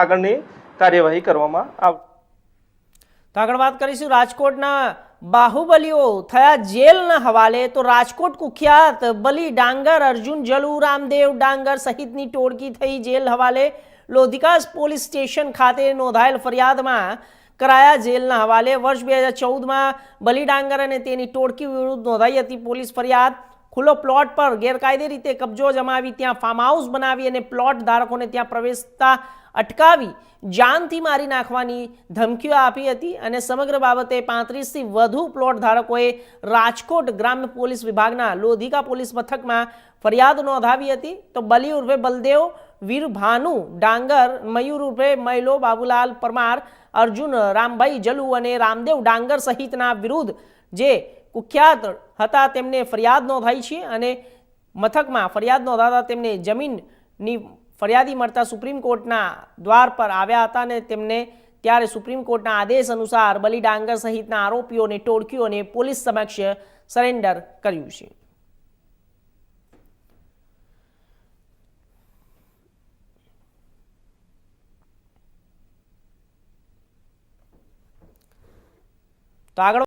આગળની કાર્યવાહી કરવામાં આવશે તો આગળ વાત કરીશું રાજકોટના બાહુબલીઓ થયા જેલના હવાલે. તો રાજકોટ કુખ્યાત બલી ડાંગર અર્જુન જલુ રામદેવ ડાંગર સહિતની ટોળકી થઈ જેલ હવાલે. લોધિકાસ પોલીસ સ્ટેશન ખાતે નોંધાયેલ ફરિયાદમાં કરાયા જેલના હવાલે. વર્ષ બે હજાર ચૌદમાં બલી ડાંગર અને તેની ટોળકી વિરુદ્ધ નોંધાઈ હતી પોલીસ ફરિયાદ. ખુલ્લો પ્લોટ પર ગેરકાયદે રીતે કબજો જમાવી ત્યાં ફાર્મ હાઉસ બનાવી અને પ્લોટ ધારકોને ત્યાં પ્રવેશતા અટકાવી જાનથી મારી નાખવાની ધમકીઓ આપી હતી અને સમગ્ર બાબતે પાંત્રીસથી વધુ પ્લોટ ધારકોએ રાજકોટ ગ્રામ્ય પોલીસ વિભાગના લોધિકા પોલીસ મથકમાં ફરિયાદ નોંધાવી હતી. તો બલી ઉર્ફે બલદેવ, વીર ભાનુ, ડાંગર, મયુર ઉર્ફે મૈલો બાબુલાલ પરમાર, અર્જુન, રામભાઈ જલુ અને રામદેવ ડાંગર સહિતના વિરુદ્ધ જે કુખ્યાત હતા તેમને ફરિયાદ નોંધાઈ છે અને મથકમાં ફરિયાદ નોંધાતા તેમને જમીનની ફરિયાદી મળતા સુપ્રીમ કોર્ટના દ્વાર પર આવ્યા હતા અને તેમને ત્યારે સુપ્રીમ કોર્ટના આદેશ અનુસાર બલી ડાંગર સહિતના આરોપીઓને ટોળકીઓને પોલીસ સમક્ષ સરેન્ડર કર્યું છે. તો આગળ